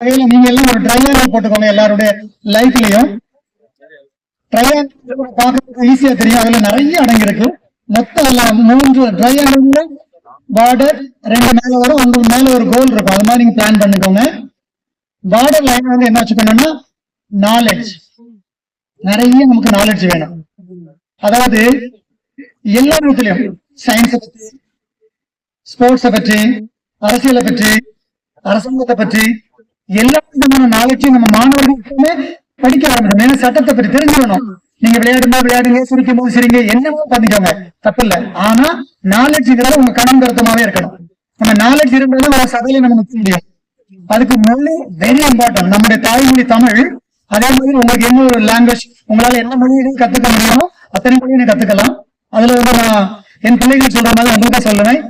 வகையில நீங்க எல்லாம் ஒரு ட்ரையாங்கிள் போட்டுக்கோங்க எல்லாருடைய லைஃப்லயும் ட்ரையாங்கிள் பார்க்கறதுக்கு ஈஸியா தெரியும். அதுல நிறைய அடங்கி இருக்கு. மொத்தம் எல்லாம் மூன்று ட்ரையாங்கிள் பார்டர் ரெண்டு மேல வரும். உங்களுக்கு மேல ஒரு கோல் இருக்கும். அது மாதிரி நீங்க பிளான் பண்ணிக்கோங்க. பார்டர் லைன் வந்து என்ன வச்சுக்கணும்னா நாலேஜ் நிறைய நமக்கு நாலேஜ் வேணும். அதாவது எல்லா விதத்திலையும் சயின்ஸை பத்தி ஸ்போர்ட்ஸை பற்றி அரசியலை பற்றி அரசாங்கத்தை பற்றி எல்லா விதமான நாலேஜும் நம்ம மாணவர்களுக்குமே படிக்க ஆரம்பிக்கணும். ஏன்னா சட்டத்தை பற்றி தெரிஞ்சுக்கணும். நீங்க விளையாடும்போது விளையாடுங்க சிரிக்கும் போது சிரிங்க என்னமோ பண்ணிக்கோங்க. தப்பு இல்ல ஆனா நாலேஜ்ங்கிறது உங்க கடன் கருத்தமாவே இருக்கணும். நம்ம நாலேஜ் இருந்தாலும் ஒரு சதையில நம்ம நிற்க முடியும் அதுக்கு மொழி வெரி இம்பார்ட்டன்ட் நம்முடைய தாய்மொழி தமிழ் அதே மாதிரி உங்களுக்கு என்ன ஒரு லாங்குவேஜ் உங்களால என்ன மொழியும் கத்துக்க முடியுமோ அத்தனை மொழியும் கத்துக்கலாம். அதுல வந்து நான் என் பிள்ளைகள் சொல்ற மாதிரி உங்களுக்கு சொல்லுவேன்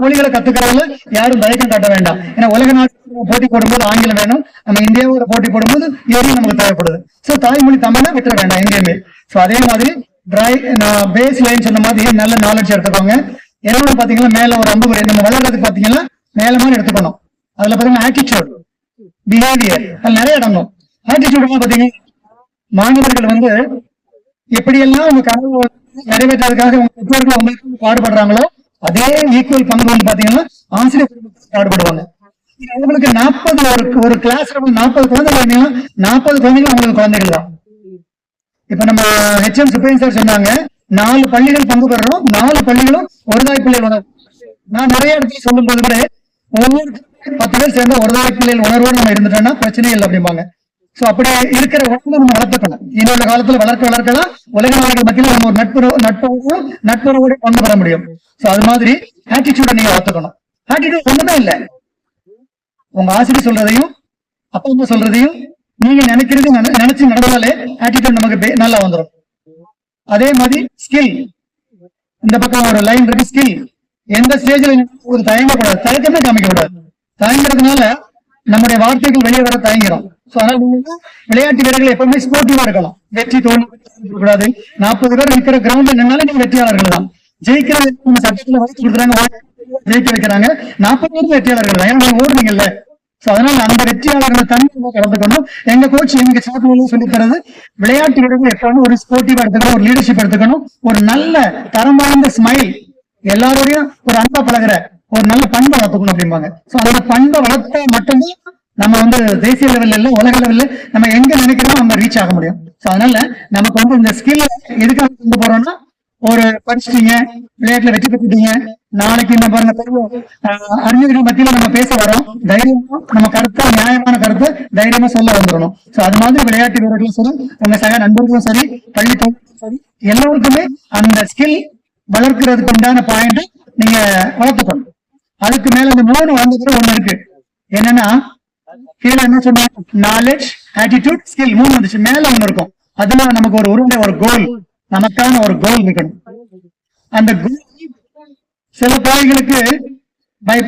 மொழிகளை கத்துக்கிறதுல யாரும் தயக்கம் காட்ட வேண்டாம். ஏன்னா உலக நாட்டு போட்டி போடும்போது ஆங்கிலம் வேணும். நம்ம இந்தியாவோட போட்டி போடும்போது எதுவும் நமக்கு தேவைப்படுது. ஸோ தாய்மொழி தமிழ்னா விட்டுற வேண்டாம் எங்கேயுமே. சோ அதே மாதிரி ட்ரை நான் பேஸ் லைன் சொன்ன மாதிரி நல்ல நாலேஜ் எடுத்துக்கோங்க. என்ன பாத்தீங்கன்னா மேல ஒரு அம்பு நம்ம வளர்றதுக்கு பாத்தீங்கன்னா மேல மாதிரி எடுத்துக்கணும். அதுல பாத்தீங்கன்னா ஆட்டிடியூட் பிஹேவியர் அது நிறைய இடங்கும் ஆட்டிடியூட் பாத்தீங்கன்னா மாணவர்கள் வந்து எப்படியெல்லாம் உங்க கனவு நிறைவேற்றதுக்காக உங்க பெற்றோர்கள் உங்களுக்கு பாடுபடுறாங்களோ அதே ஈக்குவல் பங்கு வந்து பாத்தீங்கன்னா ஆசிரியர் பாடுபடுவாங்க. உங்களுக்கு நாற்பது ஒரு ஒரு கிளாஸ் ரூம் நாற்பது குழந்தைகள் நாற்பது குழந்தைகள் உங்களுக்கு குழந்தைகள் தான். இப்ப நம்ம ஹெச்எம் சுப்ரீம் சார் சொன்னாங்க நாலு பள்ளிகள் பங்கு பெறணும். நாலு பள்ளிகளும் ஒரு தாய் பிள்ளைகள் உணர்வு நான் நிறைய இடத்துல சொல்லும் போது கூட ஒவ்வொரு பத்து பேர் சேர்ந்த ஒரு தாய் பிள்ளைகள் உணர்வோடு நம்ம இருந்துட்டோம்னா பிரச்சனை இல்லை அப்படிம்பாங்க. சோ அப்படி இருக்கிற உடம்பு நம்ம வளர்த்துக்கணும் இனி உள்ள காலத்துல வளர்க்க வளர்க்கலாம். உலக நாடுகள் மத்தியில் நம்ம ஒரு நட்புறவு நட்புறவோடு நட்புறவோடு கொண்டு வர முடியும். சோ அது மாதிரி ஆட்டிடியூட நீங்க வளர்த்துக்கணும். ஆட்டிடியூட் ஒண்ணுமே இல்லை. உங்க ஆசிரியர் சொல்றதையும் அப்பா அம்மா சொல்றதையும் நீங்க நினைக்கிறது நினைச்சு நடந்தாலே ஆட்டிடியூட் நமக்கு நல்லா வந்துடும் அதே மாதிரி ஸ்கில் இந்த பக்கம் ஒரு லைன் இருக்கு ஸ்கில் எந்த ஸ்டேஜ்ல ஒரு தயங்கக்கூடாது. தயக்கமே காமிக்க கூடாது தயங்குறதுனால நம்முடைய வார்த்தைகள் வெளியே வர தயங்கிறோம் சோ அதனால விளையாட்டு வீரர்கள் எப்பவுமே ஸ்போர்ட்டிவா இருக்கலாம். வெற்றி தோல்வி கூடாது நாற்பது பேர் இருக்கிற கிரவுண்ட் நின்னாலே நீங்க வெற்றியாளர்கள் தான். ஜெயிக்கிற நம்ம சட்டத்துல வகுத்து கொடுக்குறாங்க ஜெயிக்க வைக்கிறாங்க. நாற்பது பேர் வெற்றியாளர்கள் தான். ஏன்னா ஓடுறீங்கல்ல சோ அதனால அந்த வெற்றியாளர்களை தனி நம்ம கலந்துக்கணும் எங்க கோச் எங்க சாப்பிட்டு சொல்லி தரது. விளையாட்டு வீரர்கள் எப்பவுமே ஒரு ஸ்போர்ட்டிவா எடுத்துக்கணும் ஒரு லீடர்ஷிப் எடுத்துக்கணும். ஒரு நல்ல தரம் வாய்ந்த ஸ்மைல் எல்லாரோடையும் ஒரு அன்பா பழகிற ஒரு நல்ல பண்பை வளர்த்துக்கணும் அப்படிம்பாங்க. சோ அந்த பண்பை வளர்த்தா மட்டும்தான் நம்ம வந்து தேசிய லெவல்ல இல்ல உலக லெவல்ல நம்ம எங்க நினைக்கிறோம் நம்ம ரீச் ஆக முடியும். சோ அதனால நமக்கு வந்து இந்த ஸ்கில் எதுக்காக கொண்டு போறோம்னா ஒரு படிச்சுட்டீங்க விளையாட்டுல வெற்றி பெற்றுட்டீங்க. நாளைக்கு என்ன பாருங்க பெரிய அறிஞர்கள் மத்தியில நம்ம பேச வரோம். தைரியமா நம்ம கருத்தா நியாயமான கருத்தை தைரியமா சொல்ல வந்துடணும். சோ அது மாதிரி விளையாட்டு வீரர்களும் சரி உங்க சக நண்பர்களும் சரி பள்ளி தோழர்களும் சரி எல்லோருக்குமே அந்த ஸ்கில் வளர்க்கறதுக்கு உண்டான பாயிண்ட் நீங்க வளர்த்துக்கணும். அதுக்கு மேல இந்த மூணு வந்ததுல ஒண்ணு இருக்கு. என்னன்னா கீழே என்ன சொன்னாங்க? நாலேஜ் ஆட்டிடியூட் ஸ்கில் மூணு வந்துச்சு. மேல ஒண்ணு இருக்கும். அதுல நமக்கு ஒரு உருண்டை ஒரு கோல் நமக்கான ஒரு கோல் இருக்கணும் அந்த கோல் சில பிள்ளைகளுக்கு பை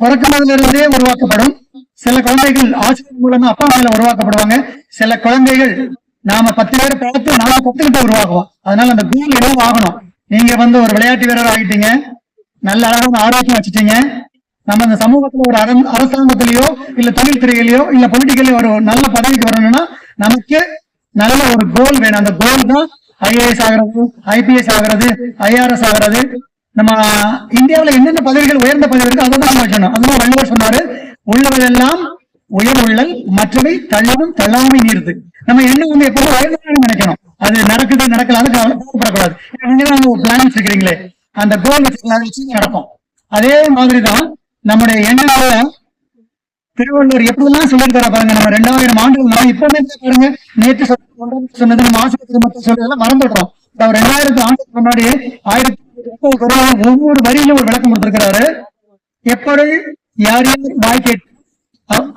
பிறக்கும்போதுல இருந்தே உருவாக்கப்படும். சில குழந்தைகள் ஆசிரியர் மூலமா அப்பா மேல உருவாக்கப்படுவாங்க. சில குழந்தைகள் நாம பத்து பேரை பார்த்து நாம கத்துக்கிட்டு உருவாக்குவோம். அதனால அந்த கோல் என்னவோ ஆகணும் நீங்க வந்து ஒரு விளையாட்டு வீரர் ஆகிட்டீங்க நல்ல அழகான ஆரோக்கியம் வச்சுட்டீங்க. நம்ம இந்த சமூகத்துல ஒரு அரம்- அரசாங்கத்திலயோ இல்ல தொழில் துறையிலயோ இல்ல பொலிட்டிக்கலையோ ஒரு நல்ல பதவிக்கு வரணும்னா நமக்கு நல்ல ஒரு கோல் வேணும். அந்த கோல் தான் ஐஏஎஸ் ஆகிறது ஐபிஎஸ் ஆகிறது ஐஆர்எஸ் ஆகிறது. நம்ம இந்தியாவுல என்னென்ன பதவிகள் உயர்ந்த பதவி இருக்கு அதை தான் நம்ம வைக்கணும் அதுதான் வள்ளுவர் சொன்னாரு உள்ளவரெல்லாம் உயர் உள்ளல் மற்றவை தள்ளவும் தள்ளாமை நீருது நம்ம எண்ணம் வந்து எப்பவும் உயர்ந்த நினைக்கணும். அது நடக்குது நடக்கல அதுக்கு நீங்க பிளான் வச்சுக்கிறீங்களே அந்த கோல் வச்சு நடக்கும். அதே மாதிரிதான் நம்முடைய எண்ணங்களை திருவள்ளுவர் எப்படிலாம் சொல்லியிருக்காரு பாருங்க நம்ம ரெண்டாயிரம் ஆண்டுகள் நம்ம இப்பவுமே பாருங்க நேற்று சொன்னது நம்ம ஆசிரியர் திருமணத்தை சொல்றதெல்லாம் மறந்துடுறோம். அவர் ரெண்டாயிரத்து ஆண்டுக்கு முன்னாடி ஆயிரத்தி ஒவ்வொரு வரியிலும் ஒரு விளக்கம் கொடுத்திருக்கிறாரு. எப்பொருள் யார் யார் வாய் கேட்டு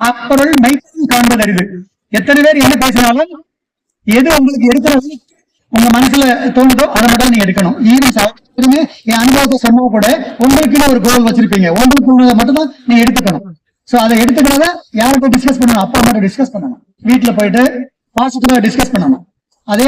அப்பொருள் மைப்பொருள் காண்பது அறிவு. எத்தனை பேர் என்ன பேசினாலும் எது உங்களுக்கு எடுக்கிறது உங்க மனசுல தோணுதோ அதை மட்டும் நீங்க எடுக்கணும். ஈவன் என் அனுபவத்தை சொன்னவங்க கூட உங்களுக்குன்னு ஒரு கோல் வச்சிருப்பீங்க. உங்களுக்கு உள்ளதை மட்டும்தான் நீங்க எடுத்துக்கணும். சோ அதை எடுத்துக்கிறத யார்கிட்ட டிஸ்கஸ் பண்ணணும் அப்பா அம்மா டிஸ்கஸ் பண்ணணும் வீட்டுல போயிட்டு பாசிட்டிவா டிஸ்கஸ் பண்ணணும் அதே